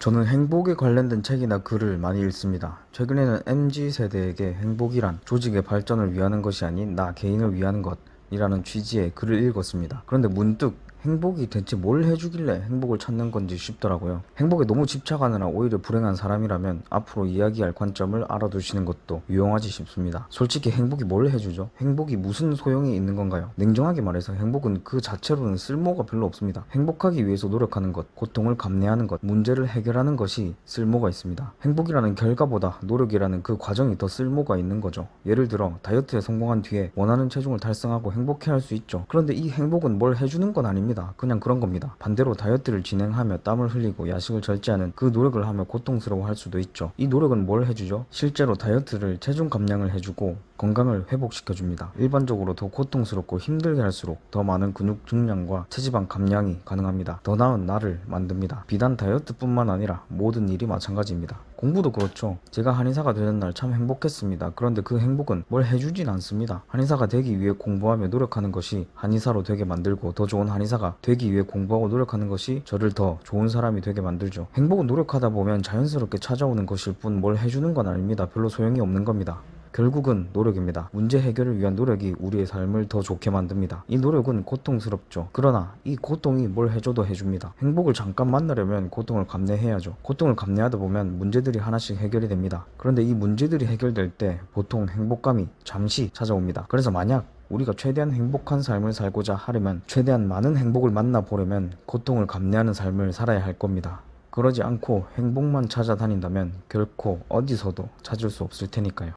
저는 행복에 관련된 책이나 글을 많이 읽습니다. 최근에는 MZ 세대에게 행복이란 조직의 발전을 위하는 것이 아닌 나 개인을 위하는 것 이라는 취지의 글을 읽었습니다. 그런데 문득 행복이 대체 뭘 해주길래 행복을 찾는 건지 싶더라고요. 행복에 너무 집착하느라 오히려 불행한 사람이라면 앞으로 이야기할 관점을 알아두시는 것도 유용하지 싶습니다. 솔직히 행복이 뭘 해주죠? 행복이 무슨 소용이 있는 건가요? 냉정하게 말해서 행복은 그 자체로는 쓸모가 별로 없습니다. 행복하기 위해서 노력하는 것, 고통을 감내하는 것, 문제를 해결하는 것이 쓸모가 있습니다. 행복이라는 결과보다 노력이라는 그 과정이 더 쓸모가 있는 거죠. 예를 들어 다이어트에 성공한 뒤에 원하는 체중을 달성하고 행복해 할 수 있죠. 그런데 이 행복은 뭘 해주는 건 아닙니다. 그냥 그런 겁니다. 반대로 다이어트를 진행하며 땀을 흘리고 야식을 절제하는 그 노력을 하며 고통스러워 할 수도 있죠. 이 노력은 뭘 해주죠? 실제로 다이어트를 체중 감량을 해주고 건강을 회복시켜줍니다. 일반적으로 더 고통스럽고 힘들게 할수록 더 많은 근육 증량과 체지방 감량이 가능합니다. 더 나은 나를 만듭니다. 비단 다이어트뿐만 아니라 모든 일이 마찬가지입니다. 공부도 그렇죠. 제가 한의사가 되는 날 참 행복했습니다. 그런데 그 행복은 뭘 해주진 않습니다. 한의사가 되기 위해 공부하며 노력하는 것이 한의사로 되게 만들고 더 좋은 한의사가 되기 위해 공부하고 노력하는 것이 저를 더 좋은 사람이 되게 만들죠. 행복은 노력하다 보면 자연스럽게 찾아오는 것일 뿐 뭘 해주는 건 아닙니다. 별로 소용이 없는 겁니다. 결국은 노력입니다. 문제 해결을 위한 노력이 우리의 삶을 더 좋게 만듭니다. 이 노력은 고통스럽죠. 그러나 이 고통이 뭘 해줘도 해줍니다. 행복을 잠깐 만나려면 고통을 감내해야죠. 고통을 감내하다 보면 문제들이 하나씩 해결이 됩니다. 그런데 이 문제들이 해결될 때 보통 행복감이 잠시 찾아옵니다. 그래서 만약 우리가 최대한 행복한 삶을 살고자 하려면 최대한 많은 행복을 만나보려면 고통을 감내하는 삶을 살아야 할 겁니다. 그러지 않고 행복만 찾아다닌다면 결코 어디서도 찾을 수 없을 테니까요.